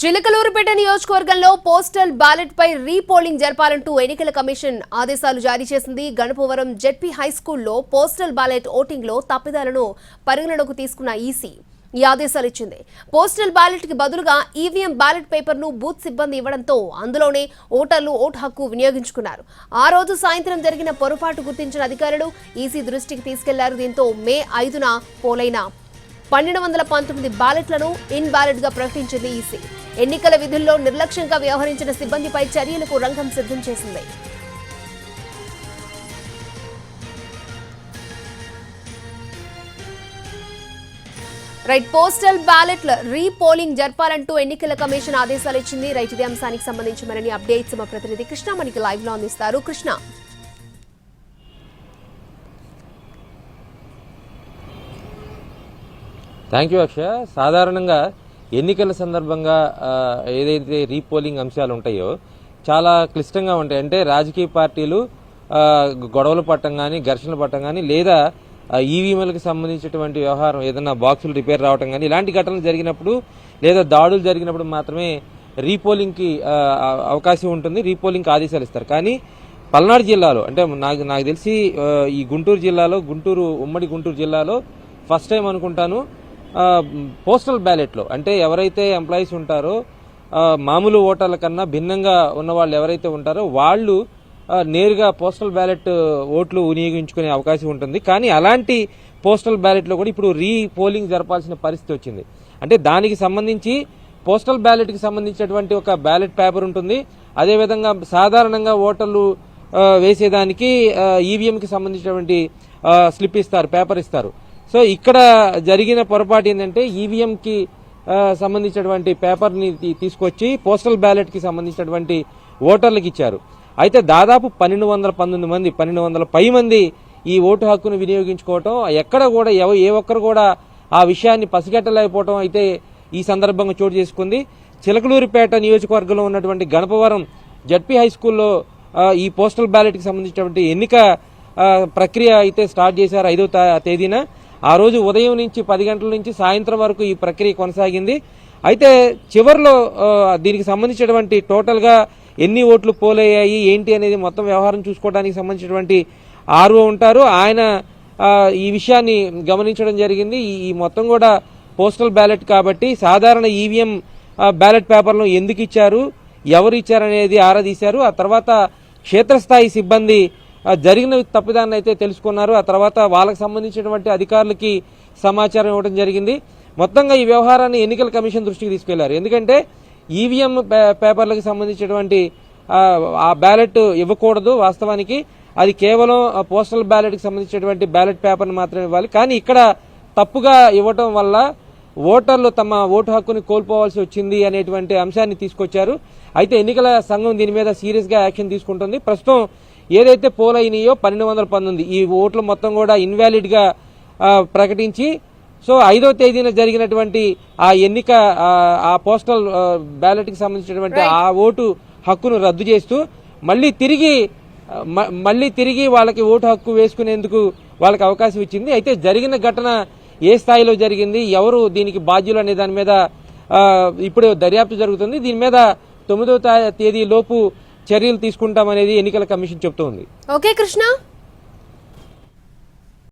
చిలకలూరుపేట నియోజకవర్గంలో postal ballot పై repolling జరపాలంటూ ఎన్నికల కమిషన్ ఆదేశాలు జారీ చేసింది. గణపవరం జెడ్పీ హై స్కూల్లో పోస్టల్ బ్యాలెట్ ఓటింగ్లో తప్పిదాలను పరిగణలోకి తీసుకున్న ఈసీ ఈ ఆదేశాలు ఇచ్చింది. పోస్టల్ బ్యాలెట్కి బదులుగా ఈవీఎం బ్యాలెట్ పేపర్ను బూత్ సిబ్బంది ఇవ్వడంతో అందులోనే ఓటర్లు ఓటు హక్కు వినియోగించుకున్నారు. ఆ రోజు సాయంత్రం జరిగిన పొరపాటు గుర్తించిన అధికారులు ఈసీ దృష్టికి తీసుకెళ్ళారు. దీంతో మే ఐదున పోలైన పన్నెండు వందల పంతొమ్మిది బ్యాలెట్లను ఇన్ బ్యాలెట్గా ప్రకటించింది ఈసీ. ఎన్నికల విధుల్లో నిర్లక్ష్యంగా వ్యవహరించిన సిబ్బందిపై చర్యలకు రంగం సిద్ధం చేసింది. రైట్ పోస్టల్ బ్యాలెట్ల రీపోలింగ్ జరపాలంటూ ఎన్నికల కమిషన్ ఆదేశాలు ఇచ్చింది. రైట్ ఇదే అంశానికి సంబంధించి మరిన్ని అప్డేట్స్ మా ప్రతినిధి కృష్ణ మనకి లైవ్లో అందిస్తారు. కృష్ణ. థ్యాంక్ యూ అక్షయ సాధారణంగా ఎన్నికల సందర్భంగా ఏదైతే రీపోలింగ్ అంశాలు ఉంటాయో చాలా క్లిష్టంగా ఉంటాయి. అంటే రాజకీయ పార్టీలు గొడవలు పట్టం కానీ ఘర్షణలు పట్టం కానీ లేదా ఈవీఎంలకు సంబంధించినటువంటి వ్యవహారం ఏదైనా బాక్సులు రిపేర్ రావటం కానీ ఇలాంటి ఘటనలు జరిగినప్పుడు లేదా దాడులు జరిగినప్పుడు మాత్రమే రీపోలింగ్కి అవకాశం ఉంటుంది. రీపోలింగ్కి ఆదేశాలు ఇస్తారు. కానీ పల్నాడు జిల్లాలో అంటే నాకు నాకు తెలిసి ఈ గుంటూరు జిల్లాలో గుంటూరు ఉమ్మడి గుంటూరు జిల్లాలో ఫస్ట్ టైం అనుకుంటాను పోస్టల్ బ్యాలెట్లో అంటే ఎవరైతే ఎంప్లాయీస్ ఉంటారో మామూలు ఓటర్ల కన్నా భిన్నంగా ఉన్న వాళ్ళు ఎవరైతే ఉంటారో వాళ్ళు నేరుగా పోస్టల్ బ్యాలెట్ ఓట్లు వినియోగించుకునే అవకాశం ఉంటుంది. కానీ అలాంటి పోస్టల్ బ్యాలెట్లో కూడా ఇప్పుడు రీ పోలింగ్ జరపాల్సిన పరిస్థితి వచ్చింది. అంటే దానికి సంబంధించి పోస్టల్ బ్యాలెట్కి సంబంధించినటువంటి ఒక బ్యాలెట్ పేపర్ ఉంటుంది. అదేవిధంగా సాధారణంగా ఓటర్లు వేసేదానికి ఈవీఎంకి సంబంధించినటువంటి స్లిప్ ఇస్తారు పేపర్ ఇస్తారు. సో ఇక్కడ జరిగిన పొరపాటు ఏంటంటే ఈవీఎంకి సంబంధించినటువంటి పేపర్ని తీసుకొచ్చి పోస్టల్ బ్యాలెట్కి సంబంధించినటువంటి ఓటర్లకు ఇచ్చారు. అయితే దాదాపు పన్నెండు వందల పంతొమ్మిది మంది పన్నెండు వందల పై మంది ఈ ఓటు హక్కును వినియోగించుకోవటం ఎక్కడ కూడా ఎవ ఏ ఒక్కరు కూడా ఆ విషయాన్ని పసిగట్టలేకపోవటం అయితే ఈ సందర్భంగా చోటు చేసుకుంది. చిలకలూరిపేట నియోజకవర్గంలో ఉన్నటువంటి గణపవరం జడ్పీ హై స్కూల్లో ఈ పోస్టల్ బ్యాలెట్కి సంబంధించినటువంటి ఎన్నిక ప్రక్రియ అయితే స్టార్ట్ చేశారు ఐదో తేదీన. ఆ రోజు ఉదయం నుంచి పది గంటల నుంచి సాయంత్రం వరకు ఈ ప్రక్రియ కొనసాగింది. అయితే చివరిలో దీనికి సంబంధించినటువంటి టోటల్గా ఎన్ని ఓట్లు పోలయ్యాయి ఏంటి అనేది మొత్తం వ్యవహారం చూసుకోవడానికి సంబంధించినటువంటి ఆర్ఓ ఉంటారు. ఆయన ఈ విషయాన్ని గమనించడం జరిగింది. ఈ- మొత్తం కూడా పోస్టల్ బ్యాలెట్ కాబట్టి సాధారణ ఈవీఎం బ్యాలెట్ పేపర్లను ఎందుకు ఇచ్చారు ఎవరు ఇచ్చారనేది ఆరా తీశారు. ఆ తర్వాత క్షేత్రస్థాయి సిబ్బంది జరిగిన తప్పిదాన్ని అయితే తెలుసుకున్నారు. ఆ తర్వాత వాళ్ళకి సంబంధించినటువంటి అధికారులకి సమాచారం ఇవ్వడం జరిగింది. మొత్తంగా ఈ వ్యవహారాన్ని ఎన్నికల కమిషన్ దృష్టికి తీసుకెళ్ళారు. ఎందుకంటే ఈవీఎం పేపర్లకు సంబంధించినటువంటి ఆ, బ్యాలెట్ ఇవ్వకూడదు వాస్తవానికి. అది కేవలం పోస్టల్ బ్యాలెట్కి సంబంధించినటువంటి బ్యాలెట్ పేపర్ని మాత్రమే ఇవ్వాలి. కానీ ఇక్కడ తప్పుగా ఇవ్వటం వల్ల ఓటర్లు తమ ఓటు హక్కుని కోల్పోవాల్సి వచ్చింది అనేటువంటి అంశాన్ని తీసుకొచ్చారు. అయితే ఎన్నికల సంఘం దీని మీద సీరియస్గా యాక్షన్ తీసుకుంటుంది. ప్రస్తుతం ఏదైతే పోల్ అయినాయో పన్నెండు వందల పంతొమ్మిది. ఈ ఓట్లు మొత్తం కూడా ఇన్వాలిడ్గా ఆ, ప్రకటించి సో ఐదో తేదీన జరిగినటువంటి ఆ ఎన్నిక ఆ, పోస్టల్ బ్యాలెట్కి సంబంధించినటువంటి ఆ ఓటు హక్కును రద్దు చేస్తూ మళ్ళీ తిరిగి మళ్ళీ తిరిగి వాళ్ళకి ఓటు హక్కు వేసుకునేందుకు వాళ్ళకి అవకాశం ఇచ్చింది. అయితే జరిగిన ఘటన ఏ స్థాయిలో జరిగింది? ఎవరు దీనికి బాధ్యులు అనే దాని మీద ఇప్పుడు దర్యాప్తు జరుగుతుంది. దీని మీద తొమ్మిదో తా- తేదీ లోపు చర్యలు తీసుకుంటామనేది ఎన్నికల కమిషన్ చెబుతోంది ఓకే కృష్ణ.